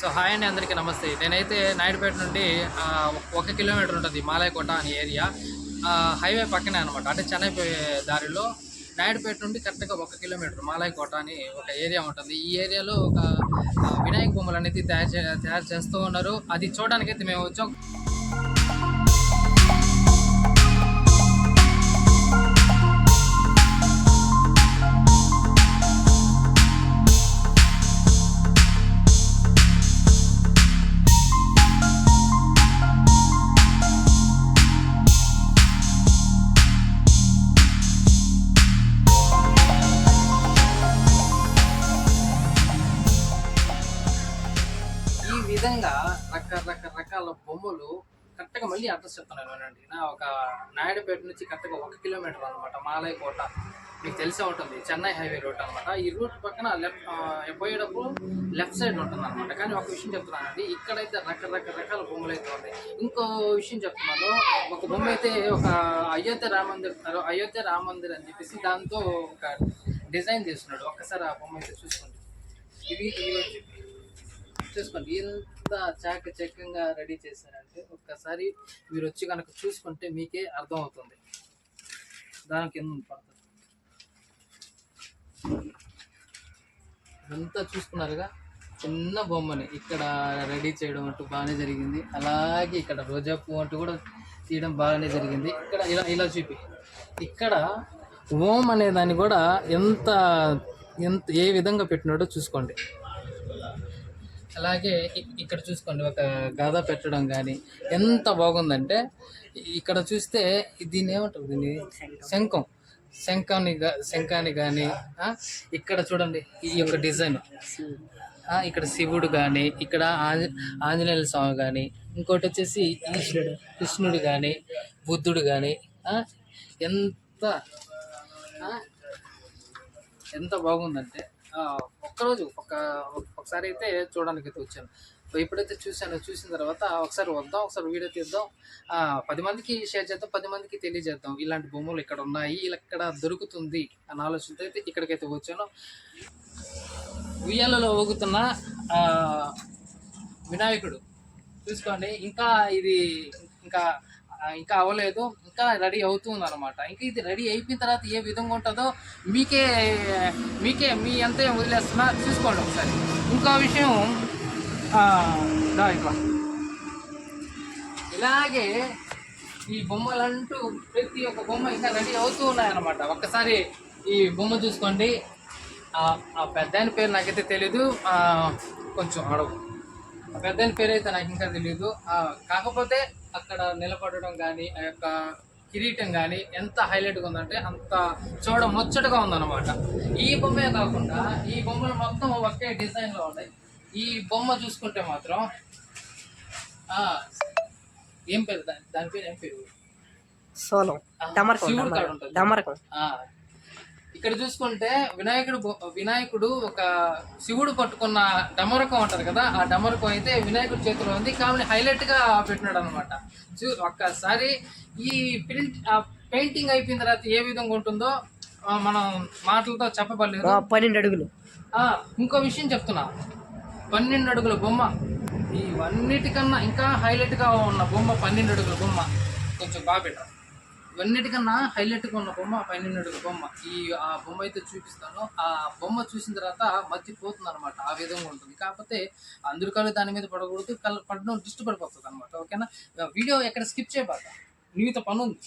So hi అండి అందరికీ నమస్తే. నేనైతే నాయుడుపేట నుండి ఒక కిలోమీటర్ ఉంటుంది మాలయకోట అనే ఏరియా. ఆ, హైవే పక్కనే అనమాట అంటే చెన్నై దారిలో నాయుడుపేట నుండి కరెక్ట్గా ఒక కిలోమీటర్ మాలయకోట అని ఒక ఏరియా ఉంటుంది. ఈ ఏరియాలో ఒక వినాయక బొమ్మలు అనేది తయారు చే తయారు చేస్తూ ఉన్నారు. అది చూడడానికి అయితే మేము వచ్చాం. రకరకరకాల బొమ్మలు కరెక్ట్గా మళ్ళీ అడ్రస్ చెప్తున్నాను వినండి. నా ఒక నాయుడుపేట నుంచి కరెక్ట్గా ఒక కిలోమీటర్ అనమాట మాలయకోట మీకు తెలిసే ఉంటుంది చెన్నై హైవే రూట్ అనమాట ఈ రూట్ పక్కన లెఫ్ట్ పోయేటప్పుడు లెఫ్ట్ సైడ్ ఉంటుంది అనమాట కానీ ఒక విషయం చెప్తున్నానండి ఇక్కడైతే రకరకరకాల బొమ్మలు అయితే ఉన్నాయి. ఇంకో విషయం చెప్తున్నాను ఒక బొమ్మ అయితే ఒక అయోధ్య రామందిర్ అయోధ్య రామ మందిర్ అని చెప్పేసి దాంతో ఒక డిజైన్ చేస్తున్నాడు. ఒక్కసారి ఆ బొమ్మ అయితే చూసుకోండి. ఇవి వచ్చి చూసుకోండి. ఎంత చాకచక్యంగా రెడీ చేశారంటే ఒక్కసారి మీరు వచ్చి కనుక చూసుకుంటే మీకే అర్థం అవుతుంది దానికి కింద పడుతుంది? ఇదంతా చూసుకున్నారుగా? చిన్న బొమ్మని ఇక్కడ రెడీ చేయడం అంటూ బాగానే జరిగింది. అలాగే ఇక్కడ రోజా పువ్వు అంటూ కూడా తీయడం బాగానే జరిగింది. ఇక్కడ ఇలా ఇలా చూపి. ఇక్కడ ఓం అనే దాన్ని కూడా ఎంత ఎంత ఏ విధంగా పెట్టినాడో చూసుకోండి. అలాగే ఇక్కడ చూసుకోండి ఒక గాథ పెట్టడం కానీ ఎంత బాగుందంటే ఇక్కడ చూస్తే దీన్ని ఏమంటారు దీన్ని? శంఖం. శంఖాన్ని శంఖాన్ని కానీ ఇక్కడ చూడండి ఈ యొక్క డిజైన్. ఇక్కడ శివుడు కానీ ఇక్కడ ఆంజ ఆంజనేయుల స్వామి కానీ ఇంకోటి వచ్చేసి ఈశ్వరుడు కృష్ణుడు కానీ బుద్ధుడు కానీ ఎంత ఎంత బాగుందంటే ఒక్కరోజు ఒక ఒకసారి అయితే చూడడానికి అయితే వచ్చాను ఎప్పుడైతే చూశానో చూసిన తర్వాత ఒకసారి వద్దాం ఒకసారి వీడియో తీద్దాం. పది మందికి షేర్ చేద్దాం పది మందికి తెలియజేద్దాం. ఇలాంటి బొమ్మలు ఇక్కడ ఉన్నాయి ఇలా ఇక్కడ దొరుకుతుంది అన్న ఆలోచనతో అయితే ఇక్కడికైతే వచ్చాను. ఉయ్యాలలో ఊగుతున్న వినాయకుడు. చూసుకోండి ఇంకా ఇది ఇంకా ఇంకా అవ్వలేదు. ఇంకా రెడీ అవుతుంది అనమాట ఇంకా ఇది రెడీ అయిపోయిన తర్వాత ఏ విధంగా ఉంటుందో మీకే మీకే మీ అంతే వదిలేస్తున్నా. చూసుకోండి ఒకసారి. ఇంకో విషయం దా ఇట్లా ఇలాగే ఈ బొమ్మలంటూ ప్రతి ఒక్క బొమ్మ ఇంకా రెడీ అవుతూ ఉన్నాయన్నమాట. ఒక్కసారి ఈ బొమ్మ చూసుకోండి. ఆ పెద్ద పేరు నాకైతే తెలీదు. కొంచెం అడవు. ఆ పెద్ద పేరు అయితే నాకు ఇంకా తెలియదు కాకపోతే అక్కడ నిలబడడం కానీ ఆ యొక్క కిరీటం కానీ ఎంత హైలైట్గా ఉందంటే అంత చూడ ముచ్చటగా ఉందన్నమాట. ఈ బొమ్మే కాకుండా ఈ బొమ్మలు మొత్తం ఒకే డిజైన్లో ఉన్నాయి. ఈ బొమ్మ చూసుకుంటే మాత్రం ఆ, ఏం పేరు దాని పేరు ఏం పేరు? సోలం. శివుడు కాడ ఉంటుంది. ఇక్కడ చూసుకుంటే వినాయకుడు వినాయకుడు ఒక శివుడు పట్టుకున్న డమరకం అంటారు కదా ఆ డమరకం అయితే వినాయకుడి చేతిలో ఉంది. కాబట్టి హైలైట్గా పెట్టినాడు అనమాట చూ ఒక్కసారి ఈ ప్రింట్ పెయింటింగ్ అయిపోయిన తర్వాత ఏ విధంగా ఉంటుందో మనం మాటలతో చెప్పబడలేదు. పన్నెండు అడుగులు. ఆ, ఇంకో విషయం చెప్తున్నా. పన్నెండు అడుగుల బొమ్మ. ఇవన్నిటికన్నా ఇంకా హైలైట్గా ఉన్న బొమ్మ పన్నెండు అడుగుల బొమ్మ. కొంచెం బాగా పెట్టారు? ఇవన్నిటికన్నా హైలైట్గా ఉన్న బొమ్మ పైన బొమ్మ. ఈ ఆ బొమ్మ అయితే చూపిస్తాను. ఆ బొమ్మ చూసిన తర్వాత మర్చిపోతుంది అనమాట ఆ విధంగా ఉంటుంది. కాకపోతే అందరి కళ్ళు దాని మీద పడకూడదు. కళ్ళు పడడం దృష్టి పడిపోతుంది అనమాట ఓకేనా వీడియో ఎక్కడ స్కిప్ చేయబాక. నీతో పని ఉంది.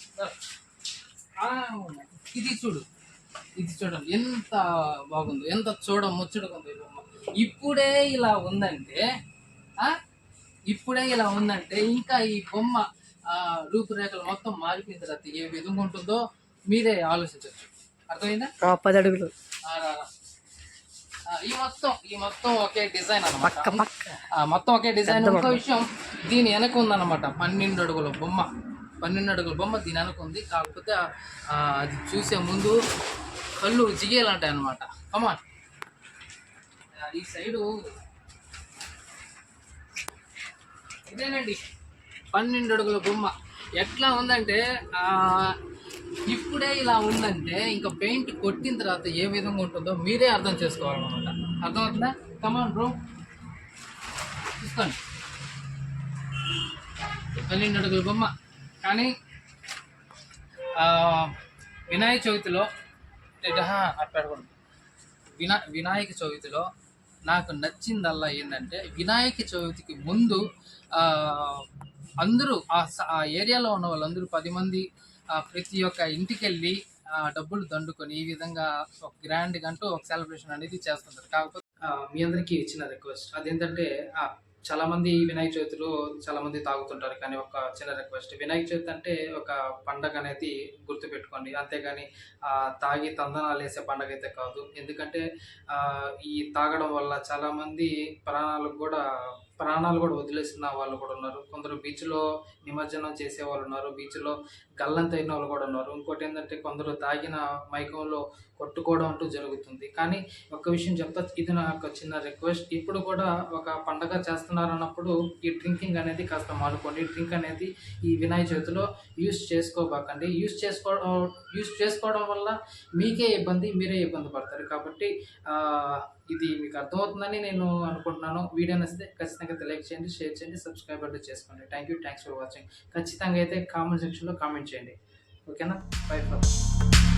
ఇది చూడు. ఇది చూడండి ఎంత బాగుందో ఎంత చూడ ముచ్చటగా ఉంది ఈ బొమ్మ. ఇప్పుడే ఇలా ఉందంటే ఇప్పుడే ఇలా ఉందంటే ఇంకా ఈ బొమ్మ రూపురేఖలు మొత్తం మారిపోయిన తర్వాత ఏ విధంగా ఉంటుందో మీరే ఆలోచించవచ్చు. అర్థమైందా? ఈ మొత్తం ఈ మొత్తం ఒకే డిజైన్ అనమాట మొత్తం ఒకే డిజైన్. ఇంకో విషయం దీని వెనక ఉందన్నమాట. పన్నెండు అడుగుల బొమ్మ. పన్నెండు అడుగుల బొమ్మ దీని వెనక ఉంది. కాకపోతే అది చూసే ముందు కళ్ళు జిగేలాంటాయి అనమాట కమా ఈ సైడు ఇదేనండి. పన్నెండు అడుగుల బొమ్మ. ఎట్లా ఉందంటే ఇప్పుడే ఇలా ఉందంటే ఇంకా పెయింట్ కొట్టిన తర్వాత ఏ విధంగా ఉంటుందో మీరే అర్థం చేసుకోవాలన్నమాట. అర్థమవుతుందా? కమాన్ బ్రో చూసుకోండి. పన్నెండు అడుగుల బొమ్మ. కానీ వినాయక చవితిలో అట్టకూడదు వినా వినాయక చవితిలో నాకు నచ్చిందల్లా ఏంటంటే వినాయక చవితికి ముందు అందరూ ఆ స- ఆ ఏరియాలో ఉన్న వాళ్ళందరూ పది మంది ప్రతి ఒక్క ఇంటికి వెళ్ళి ఆ, డబ్బులు దండుకొని ఈ విధంగా ఒక గ్రాండ్ అంటూ ఒక సెలబ్రేషన్ అనేది చేస్తుంటారు. కాకపోతే మీ అందరికీ ఇచ్చిన రిక్వెస్ట్ అదేంటంటే చాలా మంది వినాయక చవితిలో చాలా మంది తాగుతుంటారు. కానీ ఒక చిన్న రిక్వెస్ట్ వినాయక చవితి అంటే ఒక పండగ అనేది గుర్తుపెట్టుకోండి. అంతేగాని తాగి తందనాలు వేసే పండగ అయితే కాదు. ఎందుకంటే ఈ తాగడం వల్ల చాలా మంది ప్రాణాలకు కూడా ప్రాణాలు కూడా వదిలేసిన వాళ్ళు కూడా ఉన్నారు. కొందరు బీచ్లో నిమజ్జనం చేసే వాళ్ళు ఉన్నారు. బీచ్లో గల్లంత అయిన వాళ్ళు కూడా ఉన్నారు. ఇంకోటి ఏంటంటే కొందరు తాగిన మైకంలో కొట్టుకోవడం అంటూ జరుగుతుంది. కానీ ఒక విషయం చెప్తా ఇది నా ఒక చిన్న రిక్వెస్ట్ ఇప్పుడు కూడా ఒక పండగ చేస్తున్నారు అన్నప్పుడు ఈ డ్రింకింగ్ అనేది కాస్త మానుకోండి. డ్రింక్ అనేది ఈ వినాయక చవితిలో యూస్ చేసుకోబాకండి. యూస్ చేసుకోవడం యూస్ చేసుకోవడం వల్ల మీకే ఇబ్బంది మీరే ఇబ్బంది పడతారు. కాబట్టి ఇది మీకు అర్థమవుతుందని నేను అనుకుంటున్నాను. వీడియో నచ్చితే ఖచ్చితంగా లైక్ చేయండి షేర్ చేయండి సబ్స్క్రైబ్ అంటే చేసుకోండి. Thank you thanks for watching ఖచ్చితంగా అయితే కామెంట్ సెక్షన్లో కామెంట్ చేయండి. ఓకేనా? By for